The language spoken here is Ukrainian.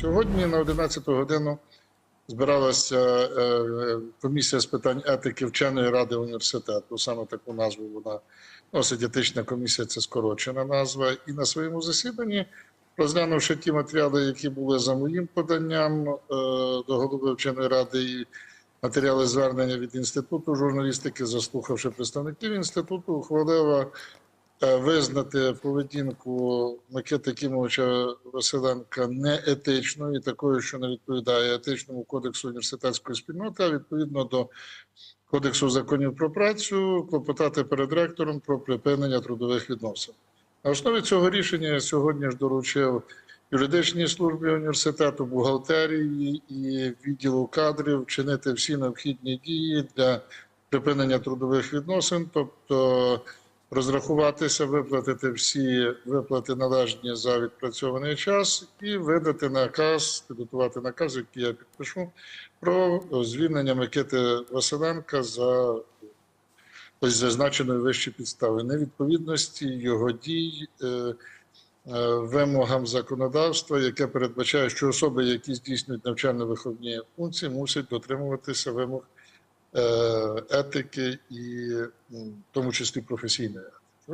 Сьогодні на 11 годину збиралася е, комісія з питань етики вченої ради університету. Саме таку назву вона носить етична комісія, це скорочена назва. І на своєму засіданні, розглянувши ті матеріали, які були за моїм поданням е, до голови вченої ради і матеріали звернення від інституту журналістики, заслухавши представників інституту, ухвалила визнати поведінку Микити Кімовича Василенка неетичною і такою, що не відповідає етичному кодексу університетської спільноти, а відповідно до Кодексу законів про працю, клопотати перед ректором про припинення трудових відносин. На основі цього рішення я сьогодні ж доручив юридичній службі університету, бухгалтерії і відділу кадрів вчинити всі необхідні дії для припинення трудових відносин, тобто розрахуватися, виплатити всі виплати належні за відпрацьований час і видати наказ, підготувати наказ, який я підпишу, про звільнення Микити Василенка за ось зазначеної вищі підстави невідповідності його дій. Е, е, Вимогам законодавства, яке передбачає, що особи, які здійснюють навчально-виховні функції, мусять дотримуватися вимог етики і в тому числі професійної етики.